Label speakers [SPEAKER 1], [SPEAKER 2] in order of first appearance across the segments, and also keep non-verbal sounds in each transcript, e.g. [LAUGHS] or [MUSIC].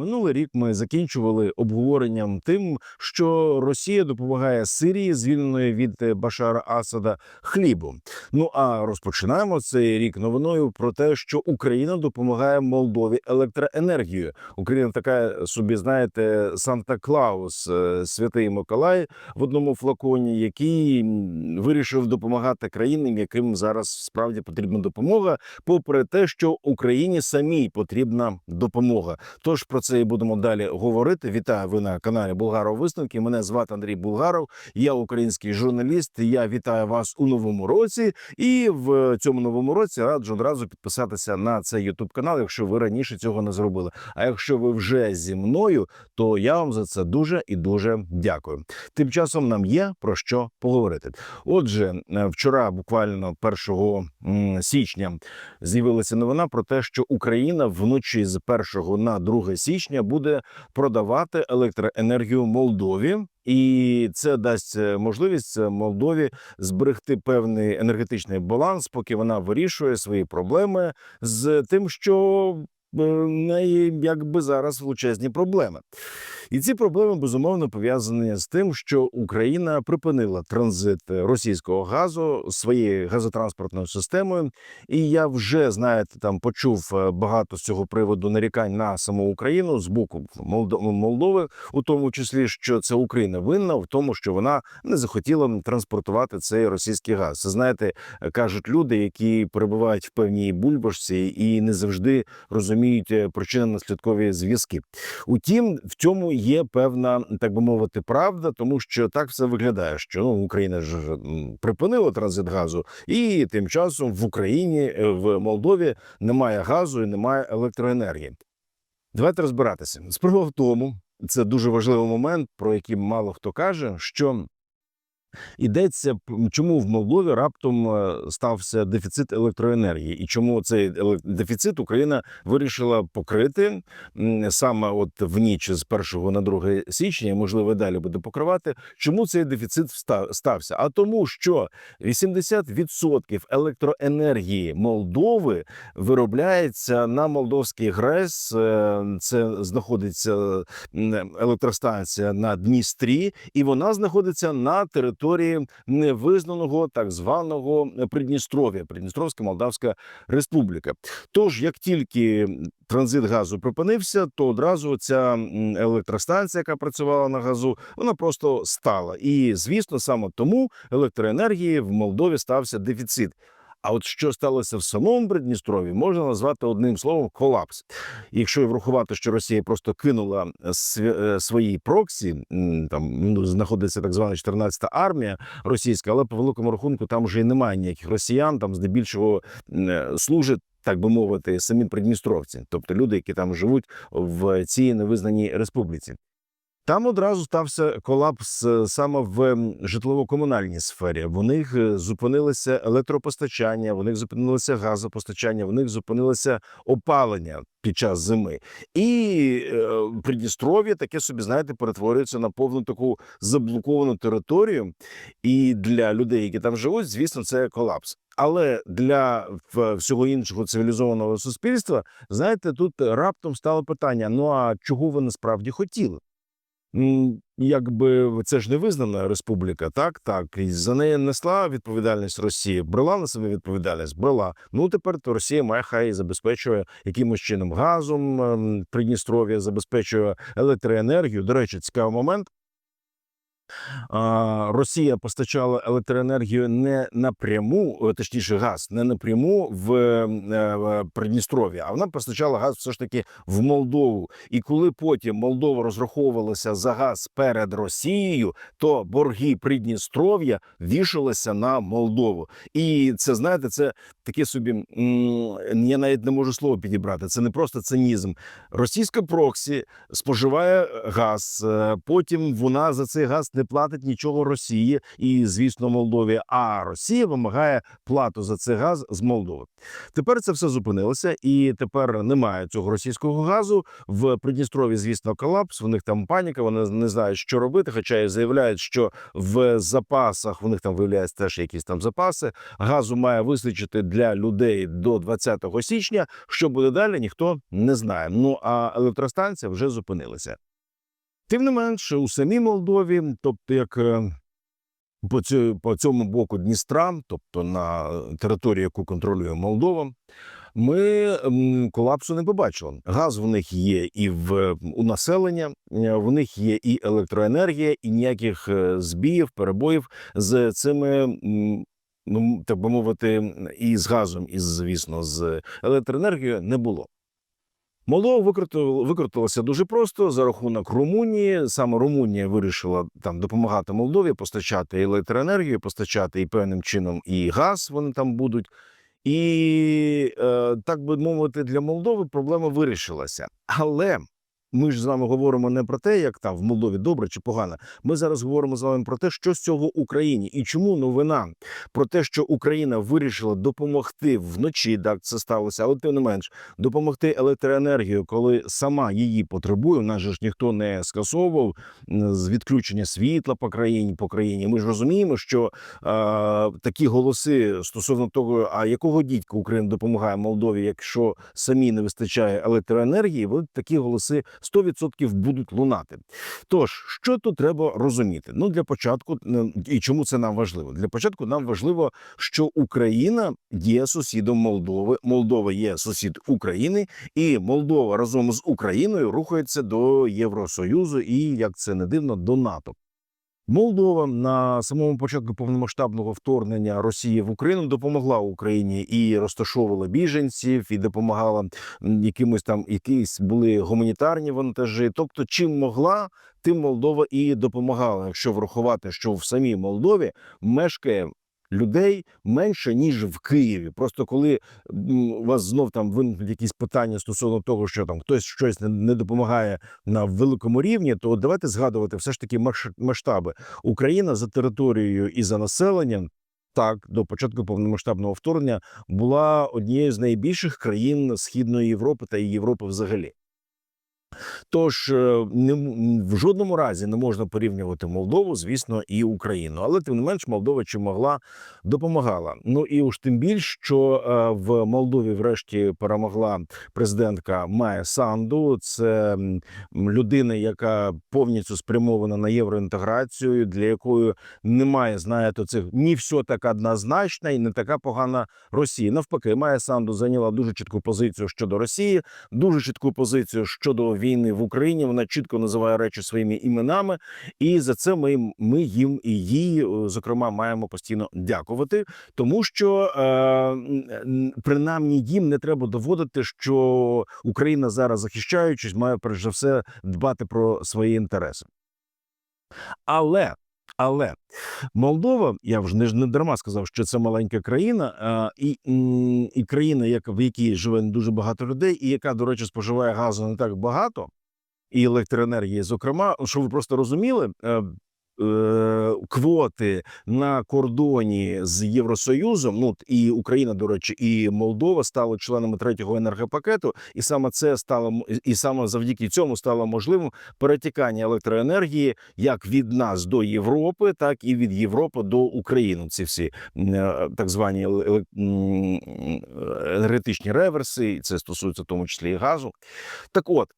[SPEAKER 1] Минулий рік ми закінчували обговоренням тим, що Росія допомагає Сирії, звільненої від е, Башара Асада, хлібом. Ну а розпочинаємо цей рік новиною про те, що Україна допомагає Молдові електроенергією. Україна така собі, знаєте, Санта Клаус, е, святий Миколай в одному флаконі, який вирішив допомагати країнам, яким зараз справді потрібна допомога, попри те, що Україні самій потрібна допомога. Тож про це і будемо далі говорити. Вітаю ви на каналі Булгаров Висновки. Мене звати Андрій Булгаров. Я український журналіст. Я вітаю вас у новому році. І в цьому новому році раджу одразу підписатися на цей Ютуб канал, якщо ви раніше цього не зробили. А якщо ви вже зі мною, то я вам за це дуже і дуже дякую. Тим часом нам є про що поговорити. Отже, е, вчора, буквально 1 січня, з'явилася новина про те, що Україна вночі з 1 на 2 січня буде продавати електроенергію Молдові. І це дасть е, можливість е, Молдові зберегти певний енергетичний баланс, поки вона вирішує свої проблеми з тим, що е, в неї якби зараз величезні проблеми. І ці проблеми безумовно пов'язані з тим, що Україна припинила транзит російського газу своєю газотранспортною системою. І я вже знаєте, там почув е, багато з цього приводу нарікань на саму Україну з боку Молдо- Молдови, у тому числі, що це Україна винна в тому, що вона не захотіла транспортувати цей російський газ. Це знаєте, е, кажуть люди, які перебувають в певній бульбашці і не завжди розуміють е, причинно-наслідкові зв'язки. Утім, в цьому є певна, так би мовити, правда, тому що так все виглядає, що ну Україна ж припинила транзит газу, і тим часом в Україні е, в Молдові немає газу і немає електроенергії. Давайте розбиратися. Справа в тому, це дуже важливий момент, про який мало хто каже, що Йдеться чому в Молдові раптом е, стався дефіцит електроенергії, і чому цей дефіцит Україна вирішила покрити саме от в ніч з 1 на 2 січня, можливо, далі буде покривати. Чому цей дефіцит стався? А тому, що 80% електроенергії Молдови виробляється на молдовський ГРЕС. е, Це знаходиться електростанція на Дністрі, і вона знаходиться на території невизнаного так званого Придністров'я, Придністровська Молдавська Республіка. Тож, як тільки транзит газу припинився, то одразу ця електростанція, яка працювала на газу, вона просто стала. І звісно, саме тому електроенергії в Молдові стався дефіцит. А от що сталося в самому Придністрові, можна назвати одним словом колапс. Якщо врахувати, що Росія просто кинула е, свої проксі, там ну, знаходиться так звана 14-та армія російська, але по великому рахунку там вже й немає ніяких росіян, там здебільшого е. Так би мовити, самі придністровці, тобто люди, які там живуть в цій невизнаній республіці. Там одразу стався колапс е, саме в житлово-комунальній сфері. В них е, зупинилося електропостачання, в них зупинилося газопостачання, в них зупинилося опалення під час зими. І е, Придністров'я таке собі, знаєте, перетворюється на повну таку заблоковану територію. І для людей, які там живуть, звісно, це колапс. Але для всього іншого цивілізованого суспільства, знаєте, тут раптом стало питання: ну а чого ви насправді хотіли? Якби це ж не визнана республіка, так так і за неї несла відповідальність Росія, брала на себе відповідальність, брала. Ну тепер то Росія має хай забезпечує якимось чином газом ем, Придністров'я, забезпечує електроенергію. До речі, цікавий момент. Росія постачала електроенергію не напряму, е, точніше, газ не напряму в е, Придністров'я, а вона постачала газ все ж таки в Молдову. І коли потім Молдова розраховувалася за газ перед Росією, то борги Придністров'я вішалися на Молдову. І це знаєте, це таке собі я навіть не можу слово підібрати. Це не просто цинізм. Російська проксі споживає газ, е, потім вона за цей газ не не платить нічого Росії і, звісно, Молдові. А Росія вимагає плату за цей газ з Молдови. Тепер це все зупинилося, і тепер немає цього російського газу. В Придністрові, звісно, колапс. В них там паніка. Вони не знають, що робити. Хоча і заявляють, що в запасах в них там виявляється теж якісь там запаси. Газу має вистачити для людей до 20 січня. Що буде далі, ніхто не знає. Ну а електростанція вже зупинилася. Тим не менше, у самій Молдові, тобто як е, по, цю, по цьому боку Дністра, тобто на території, яку контролює Молдова, ми колапсу не побачили. Газ в них є і в у населення, е, в них є і електроенергія, і ніяких е, збіїв, перебоїв з цими. Ну, так би мовити, і з газом, і звісно, з електроенергією не було. Молдова викрутила- викрутилася дуже просто за рахунок Румунії. Саме Румунія вирішила там допомагати Молдові постачати електроенергію, постачати і певним чином і газ. Вони там будуть. І е, так би мовити, для Молдови проблема вирішилася. Але ми ж з вами говоримо не про те, як там в Молдові добре чи погано. Ми зараз говоримо з вами про те, що з цього Україні і чому новина про те, що Україна вирішила допомогти вночі, так це сталося, але тим не менш допомогти електроенергію, коли сама її потребує. У нас же ж ніхто не скасовував з відключення світла по країні по країні. Ми ж розуміємо, що е, такі голоси стосовно того, а якого дідька Україна допомагає Молдові, якщо самі не вистачає електроенергії, вони такі голоси 100% будуть лунати. Тож, що тут треба розуміти? Ну для початку е, і чому це нам важливо? Для початку нам важливо, що Україна є сусідом Молдови. Молдова є сусід України, і Молдова разом з Україною рухається до Євросоюзу і як це не дивно, до НАТО. Молдова на самому початку повномасштабного вторгнення Росії в Україну допомогла Україні і розташовувала біженців, і допомагала якимось там, якісь були гуманітарні вантажі. Тобто, чим могла, тим Молдова і допомагала. Якщо врахувати, що в самій Молдові мешкає. Людей менше ніж в Києві. Просто коли у вас знов там виникнуть якісь питання стосовно того, що там хтось щось не, допомагає на великому рівні, то давайте згадувати все ж таки масштаби. Україна за територією і за населенням. Так, до початку повномасштабного вторгнення була однією з найбільших країн Східної Європи та Європи взагалі. Тож е, не, в жодному разі не можна порівнювати Молдову, звісно, і Україну. Але тим не менш, Молдова чи могла допомагала. Ну і уж тим більш, що е, в Молдові, врешті, перемогла президентка Майя Санду. Це людина, яка повністю спрямована на євроінтеграцію, для якої немає, знаєте, цих ні все так однозначно і не така погана Росія. Навпаки, Майя Санду зайняла дуже чітку позицію щодо Росії, дуже чітку позицію щодо війни в Україні. Вона чітко називає речі своїми іменами, і за це ми, ми їм і їй, е, зокрема, маємо постійно дякувати, тому що е, принаймні їм не треба доводити, що Україна зараз захищаючись, має перш за все дбати про свої інтереси. Але але Молдова, я вже не не дарма сказав, що це маленька країна, а, і, і країна, яка в якій живе не дуже багато людей, і яка, до речі, споживає газу не так багато, і електроенергії, зокрема, що ви просто розуміли. Е, Квоти на кордоні з Євросоюзом, ну і Україна, до речі, і Молдова стали членами третього енергопакету, і саме це стало і саме завдяки цьому стало можливим перетікання електроенергії як від нас до Європи, так і від Європи до України. Ці всі е, так звані енергетичні реверси, і це стосується в тому числі і газу. Так от.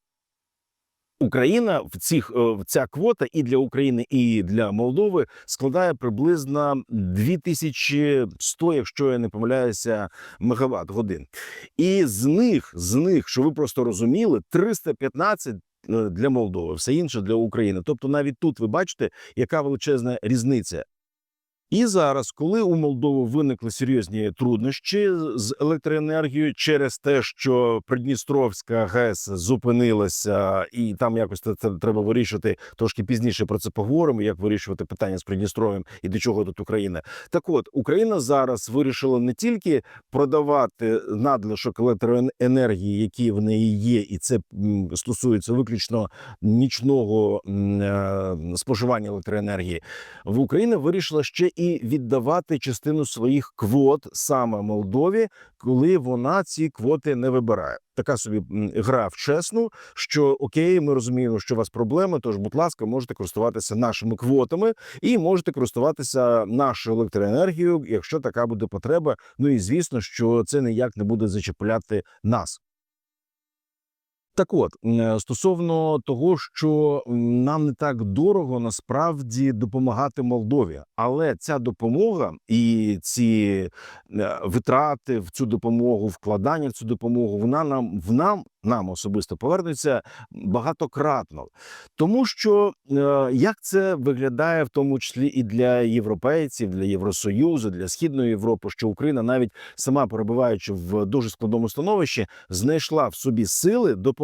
[SPEAKER 1] Україна в цих е, в ця квота і для України, і для Молдови складає приблизно 2100, якщо я не помиляюся, мегаватт годин. І з них, з них, що ви просто розуміли, 315 е, для Молдови, все інше для України. Тобто, навіть тут ви бачите, яка величезна різниця. І зараз, коли у Молдови виникли серйозні труднощі з електроенергією через те, що Придністровська ГЕС зупинилася, і там якось це, це треба вирішити трошки пізніше. Про це поговоримо. Як вирішувати питання з Придністров'ям і до чого тут Україна? Так, от Україна зараз вирішила не тільки продавати надлишок електроенергії, які в неї є, і це стосується виключно нічного е, споживання електроенергії. В Україна вирішила ще і віддавати частину своїх квот саме Молдові, коли вона ці квоти не вибирає. Така собі гра в чесну, що окей, ми розуміємо, що у вас проблеми. Тож, будь ласка, можете користуватися нашими квотами і можете користуватися нашою електроенергією, якщо така буде потреба. Ну і звісно, що це ніяк не буде зачіпляти нас. Так от стосовно того, що нам не так дорого насправді допомагати Молдові, але ця допомога і ці е, витрати в цю допомогу, вкладання в цю допомогу, вона нам в нам нам особисто повернеться багатократно, тому що е, як це виглядає в тому числі і для європейців, для Євросоюзу, для східної Європи, що Україна навіть сама перебуваючи в дуже складному становищі, знайшла в собі сили допомогти.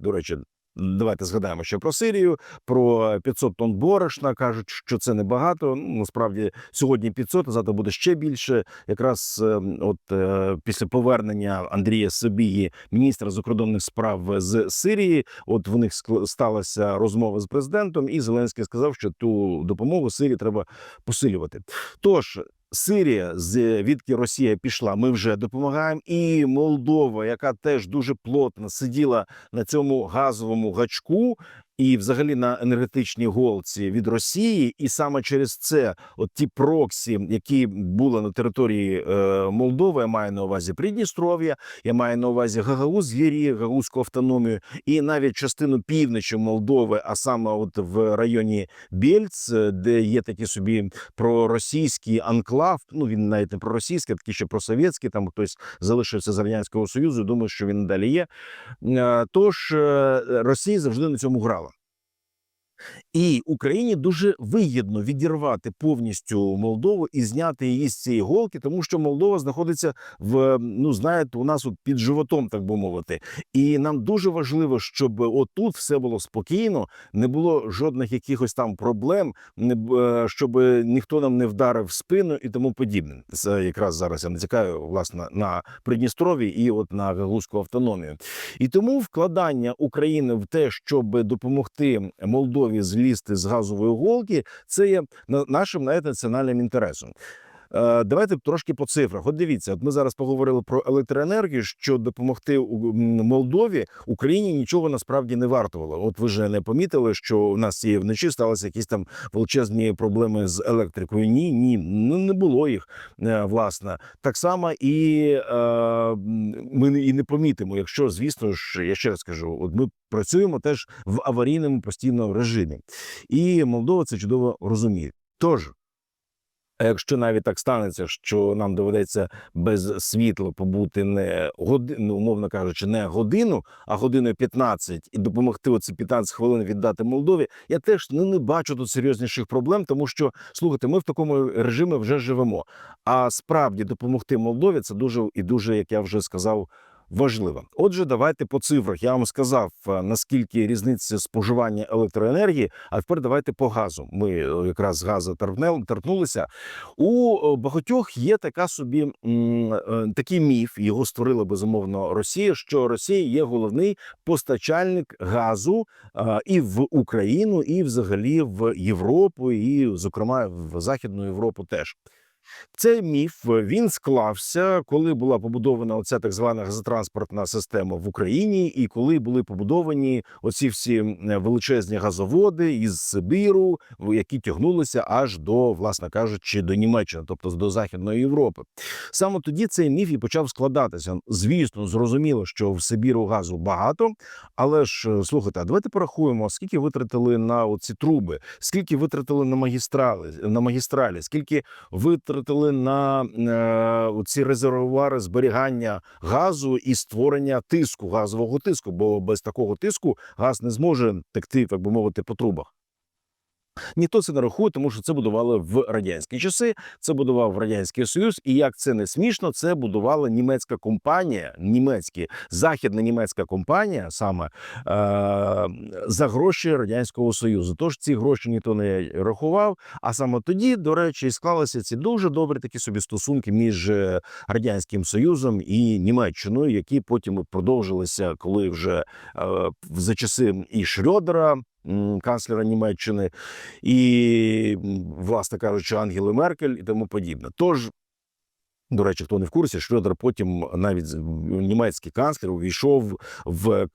[SPEAKER 1] До речі, давайте згадаємо ще про Сирію, про 500 тонн борошна. кажуть, що це небагато. Ну насправді сьогодні 500, а завтра буде ще більше. Якраз е, от е, після повернення Андрія Собії, міністра закордонних справ з Сирії, от в них сталася розмова з президентом, і Зеленський сказав, що ту допомогу Сирії треба посилювати. Тож. Сирія, звідки Росія пішла, ми вже допомагаємо. І Молдова, яка теж дуже плотно сиділа на цьому газовому гачку, і взагалі на енергетичній голці від Росії, і саме через це, от ті проксі, які були на території е, Молдови, я маю на увазі Придністров'я, я маю на увазі Гагауз, Єрі, Гагаузьку автономію, і навіть частину півночі Молдови, а саме от в районі Бєльц, е, де є такі собі проросійський анклав. Ну він навіть не проросійський, а такий ще просовєтський. Там хтось залишився з радянського союзу. Думаю, що він далі є. Е, Тож е, Росія завжди на цьому грала. І Україні дуже вигідно відірвати повністю Молдову і зняти її з цієї голки, тому що Молдова знаходиться в ну знаєте, у нас от під животом, так би мовити. І нам дуже важливо, щоб отут все було спокійно, не було жодних якихось там проблем, не е, щоб ніхто нам не вдарив в спину і тому подібне. Це якраз зараз я натякаю власне на Придністров'ї і от на Гагаузьку автономію. І тому вкладання України в те, щоб допомогти Молдові злізти з газової голки, це є нашим навіть національним інтересом. Е, Давайте трошки по цифрах. От дивіться, от ми зараз поговорили про електроенергію, що допомогти Молдові Україні нічого насправді не вартувало. От ви ж не помітили, що у нас цієї вночі сталися якісь там величезні проблеми з електрикою. Ні, ні, ну не було їх е, власне. Так само і е, ми і не помітимо, якщо звісно ж, я ще раз кажу, от ми працюємо теж в аварійному постійному режимі, і Молдова це чудово розуміє. Тож. А якщо навіть так станеться, що нам доведеться без світла побути не годину, умовно кажучи, не годину, а годину 15 і допомогти оці 15 хвилин віддати Молдові, я теж ну, не бачу тут серйозніших проблем, тому що слухайте, ми в такому режимі вже живемо. А справді допомогти Молдові це дуже і дуже, як я вже сказав. Важливо. Отже, давайте по цифрах. Я вам сказав е, наскільки різниця споживання електроенергії. А тепер давайте по газу. Ми е, якраз з газу торкнулися. У е, багатьох є така собі такий міф. Його створила безумовно Росія. Що Росія є головний постачальник газу і в Україну, і взагалі в Європу, і, зокрема, в Західну Європу теж. Цей міф е, він склався, коли була побудована оця так звана газотранспортна система в Україні, і коли були побудовані оці всі величезні газоводи із Сибіру, які тягнулися аж до, власне кажучи, до Німеччини, тобто до Західної Європи. Саме тоді цей міф і почав складатися. Звісно, зрозуміло, що в Сибіру газу багато, але ж е, слухайте, а давайте порахуємо, скільки витратили на оці труби, скільки витратили на магістрали, на магістралі, скільки витратили на е, ці резервуари зберігання газу і створення тиску, газового тиску, бо без такого тиску газ не зможе текти, так би мовити, по трубах. Ніхто це не рахує, тому що це будували в радянські часи. Це будував радянський союз, і як це не смішно, це будувала німецька компанія, німецькі західна німецька компанія, саме е, за гроші радянського союзу. Тож ці гроші ніхто не рахував. А саме тоді, до речі, і склалися ці дуже добрі такі собі стосунки між е, радянським союзом і Німеччиною, які потім продовжилися, коли вже е, за часи і Шрёдера, канцлера Німеччини, і, власне кажучи, Ангели Меркель і тому подібне. Тож. До речі, хто не в курсі, Шрёдер потім навіть німецький канцлер увійшов в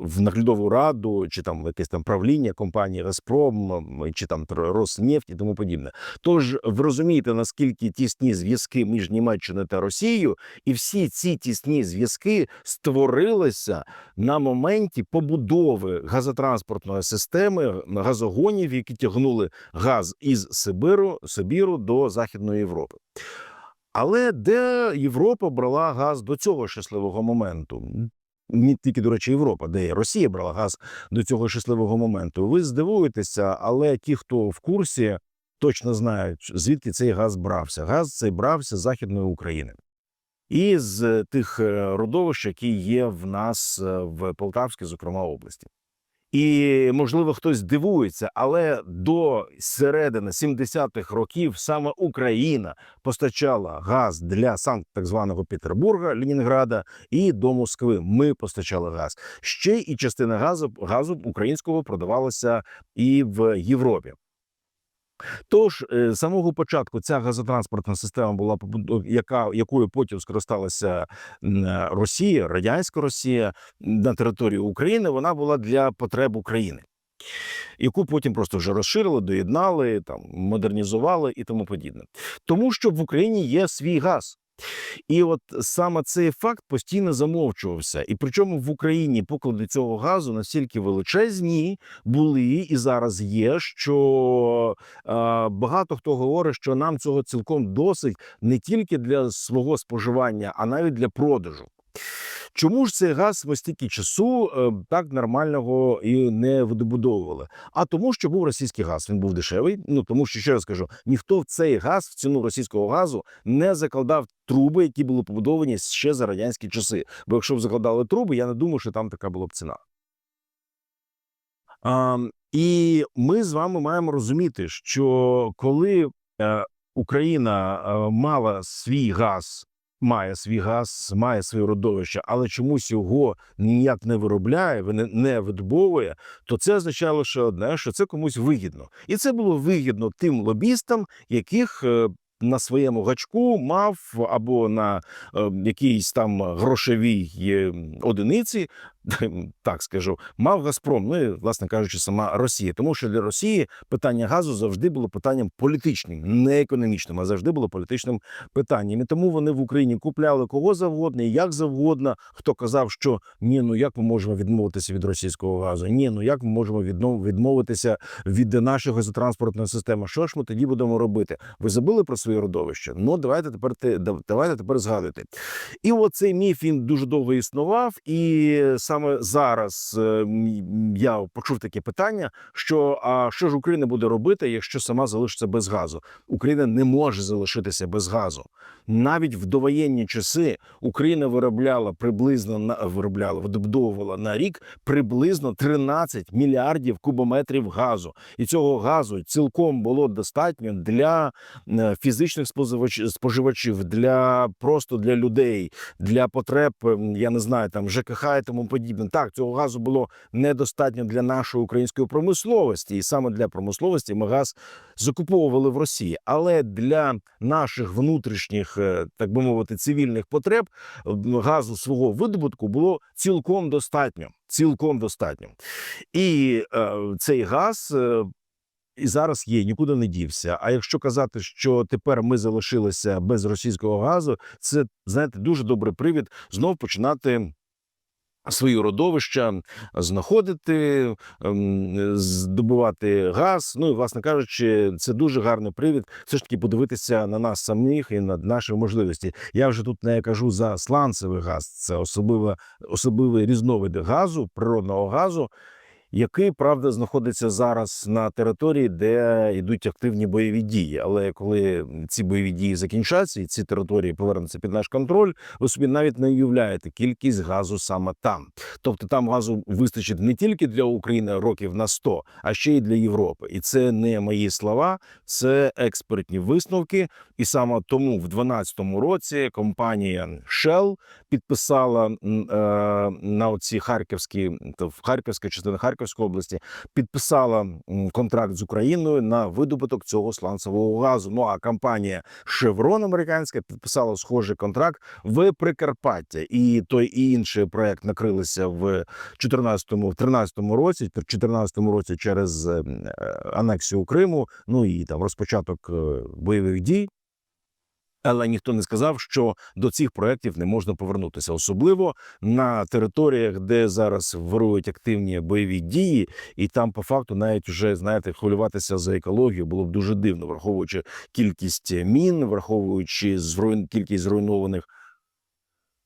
[SPEAKER 1] в наглядову раду чи там якесь там правління компанії Газпром чи там Роснефть і тому подібне. Тож ви розумієте, наскільки тісні зв'язки між Німеччиною та Росією, і всі ці тісні зв'язки створилися на моменті побудови газотранспортної системи газогонів, які тягнули газ із Сибиру, Сибіру до Західної Європи. Але де Європа брала газ до цього щасливого моменту? Не тільки, до речі, Європа, де Росія брала газ до цього щасливого моменту. Ви здивуєтеся, але ті, хто в курсі, точно знають, звідки цей газ брався. Газ цей брався з Західної України. І з тих е, родовищ, які є в нас е, в Полтавській, зокрема, області. І можливо хтось дивується, але до середини 70-х років саме Україна постачала газ для Санкт так званого Петербурга, Ленінграда і до Москви. Ми постачали газ. Ще і частина газу газу українського продавалася і в Європі. Тож е, з самого початку ця газотранспортна система була яка якою потім скористалася е, Росія, радянська Росія на території України. Вона була для потреб України, яку потім просто вже розширили, доєднали, там модернізували і тому подібне. Тому що в Україні є свій газ. І от саме цей факт постійно замовчувався. І причому в Україні поклади цього газу настільки величезні були і зараз є, що е, багато хто говорить, що нам цього цілком досить не тільки для свого споживання, а навіть для продажу. Чому ж цей газ ми стільки часу е, так нормального і не видобудовували? А тому, що був російський газ, він був дешевий. Ну тому що ще раз кажу, ніхто в цей газ, в ціну російського газу, не закладав труби, які були побудовані ще за радянські часи. Бо якщо б закладали труби, я не думаю, що там така була б ціна. А, і ми з вами маємо розуміти, що коли е, Україна е, мала свій газ, має свій газ, має своє родовище, але чомусь його ніяк не виробляє, не, видобовує, то це означає лише одне, що це комусь вигідно, і це було вигідно тим лобістам, яких е, на своєму гачку мав або на е, якійсь там грошовій е, одиниці, [LAUGHS] так скажу, мав Газпром. Ну і, власне кажучи, сама Росія. Тому що для Росії питання газу завжди було питанням політичним, не економічним, а завжди було політичним питанням. І тому вони в Україні купляли кого завгодно, і як завгодно. Хто казав, що ні, ну як ми можемо відмовитися від російського газу? Ні, ну як ми можемо відмовитися від нашої газотранспортної системи? Що ж ми тоді будемо робити? Ви забули про своє родовище? Ну давайте тепер те- дав- давайте тепер згадуйте. І оцей міф він дуже довго існував, і саме зараз е, я почув таке питання: що а що ж Україна буде робити, якщо сама залишиться без газу? Україна не може залишитися без газу. Навіть в довоєнні часи Україна виробляла приблизно на виробляла, видобудовувала на рік приблизно 13 мільярдів кубометрів газу, і цього газу цілком було достатньо для е, фізичних споживач- споживачів, для просто для людей, для потреб, я не знаю, там ЖКХ і тому подібне. Так, цього газу було недостатньо для нашої української промисловості, і саме для промисловості ми газ закуповували в Росії. Але для наших внутрішніх, е, так би мовити, цивільних потреб газу свого видобутку було цілком достатньо. Цілком достатньо. І е, цей газ. е, і зараз є, нікуди не дівся. А якщо казати, що тепер ми залишилися без російського газу, це знаєте дуже добрий привід знов починати свої родовища знаходити, ем, здобувати газ. Ну і власне кажучи, це дуже гарний привід. Все ж таки подивитися на нас самих і на наші можливості. Я вже тут не кажу за сланцевий газ, це особливо особливий різновид газу, природного газу. Який правда знаходиться зараз на території, де йдуть активні бойові дії. Але коли ці бойові дії закінчаться і ці території повернуться під наш контроль, ви собі навіть не уявляєте кількість газу саме там. Тобто там газу вистачить не тільки для України років на 100, а ще й для Європи. І це не мої слова, це експертні висновки. І саме тому в 2012 році компанія Shell підписала е, на оці харківські то в Харківська частина Харківської області підписала контракт з Україною на видобуток цього сланцевого газу. Ну а компанія Chevron американська підписала схожий контракт в Прикарпаття, і той і інший проект накрилися в 14-му, в 13-му році, в 14-му році через е, е, анексію Криму. Ну і там розпочаток е, бойових дій. Але ніхто не сказав, що до цих проєктів не можна повернутися, особливо на територіях, де зараз вирують активні бойові дії, і там по факту навіть вже знаєте, хвилюватися за екологію було б дуже дивно, враховуючи кількість мін, враховуючи зруйн... кількість зруйнованих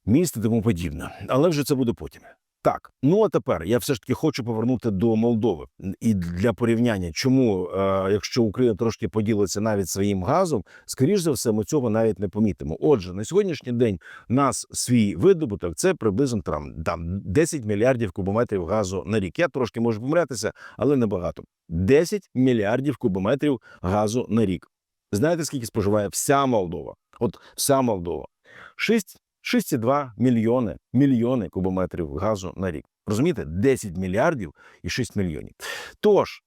[SPEAKER 1] міст і тому подібне. Але вже це буде потім. Так, ну а тепер я все ж таки хочу повернути до Молдови і для порівняння, чому, е, якщо Україна трошки поділиться навіть своїм газом, скоріш за все, ми цього навіть не помітимо. Отже, на сьогоднішній день нас свій видобуток це приблизно там, там 10 мільярдів кубометрів газу на рік. Я трошки можу помилятися, але небагато. 10 мільярдів кубометрів газу на рік. Знаєте, скільки споживає вся Молдова? От вся Молдова. 6 6,2 мільйони мільйони кубометрів газу на рік. Розумієте, 10 мільярдів і 6 мільйонів. Тож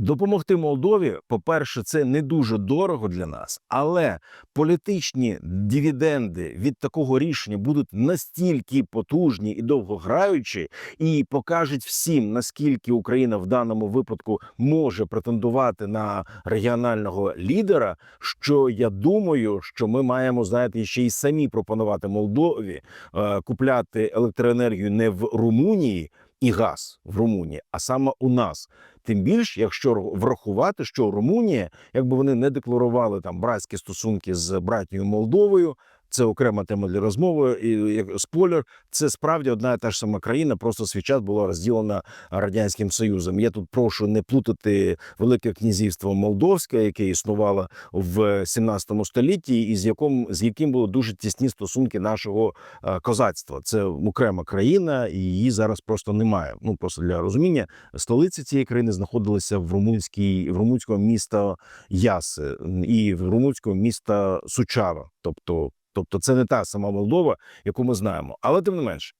[SPEAKER 1] допомогти Молдові, по-перше, це не дуже дорого для нас, але політичні дивіденди від такого рішення будуть настільки потужні і довгограючі, і покажуть всім, наскільки Україна в даному випадку може претендувати на регіонального лідера. Що я думаю, що ми маємо знаєте, ще й самі пропонувати Молдові е, купляти електроенергію не в Румунії і газ в Румунії, а саме у нас. Тим більш, якщо врахувати, що Румунія, якби вони не декларували там братські стосунки з братньою Молдовою, це окрема тема для розмови. І як спойлер, це справді одна і та ж сама країна, просто свій час була розділена радянським союзом. Я тут прошу не плутати Велике князівство Молдовське, яке існувало в 17 столітті, і з яким з яким були дуже тісні стосунки нашого е, козацтва. Це окрема країна, і її зараз просто немає. Ну просто для розуміння, столиця цієї країни знаходилася в румунській в румунського міста Яси і в румунського міста Сучава, тобто. Тобто це не та сама Молдова, яку ми знаємо. Але тим не менш,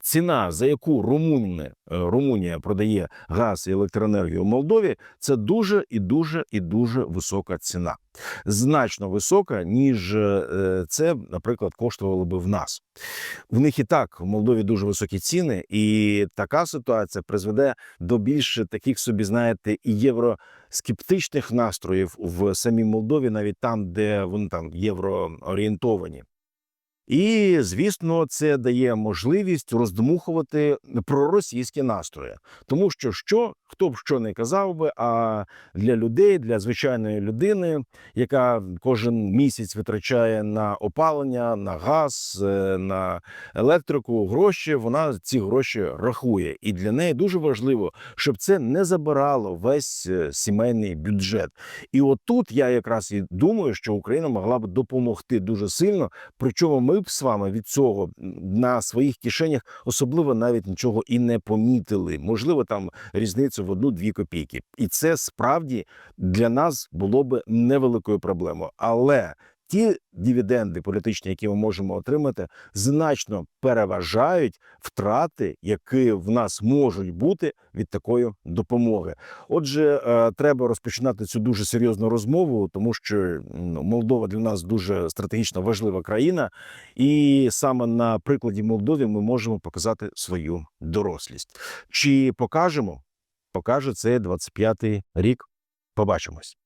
[SPEAKER 1] ціна, за яку Румуни, е, Румунія продає газ і електроенергію в Молдові, це дуже і дуже і дуже висока ціна. Значно висока, ніж е, це, наприклад, коштувало би в нас. В них і так в Молдові дуже високі ціни, і така ситуація призведе до більш таких собі, знаєте, євроскептичних настроїв в самій Молдові, навіть там, де вони там євроорієнтовані. І звісно, це дає можливість роздмухувати проросійські настрої, тому що що хто б що не казав би, а для людей, для звичайної людини, яка кожен місяць витрачає на опалення, на газ, е, на електрику гроші, вона ці гроші рахує, і для неї дуже важливо, щоб це не забирало весь е, сімейний бюджет. І отут я якраз і думаю, що Україна могла б допомогти дуже сильно, причому ми б з вами від цього на своїх кишенях особливо навіть нічого і не помітили. Можливо, там різницю в одну-дві копійки, і це справді для нас було б невеликою проблемою. Але ті дивіденди політичні, які ми можемо отримати, значно переважають втрати, які в нас можуть бути від такої допомоги. Отже, е, треба розпочинати цю дуже серйозну розмову, тому що ну, Молдова для нас дуже стратегічно важлива країна, і саме на прикладі Молдови ми можемо показати свою дорослість. Чи покажемо? Покаже це 25-й рік. Побачимось.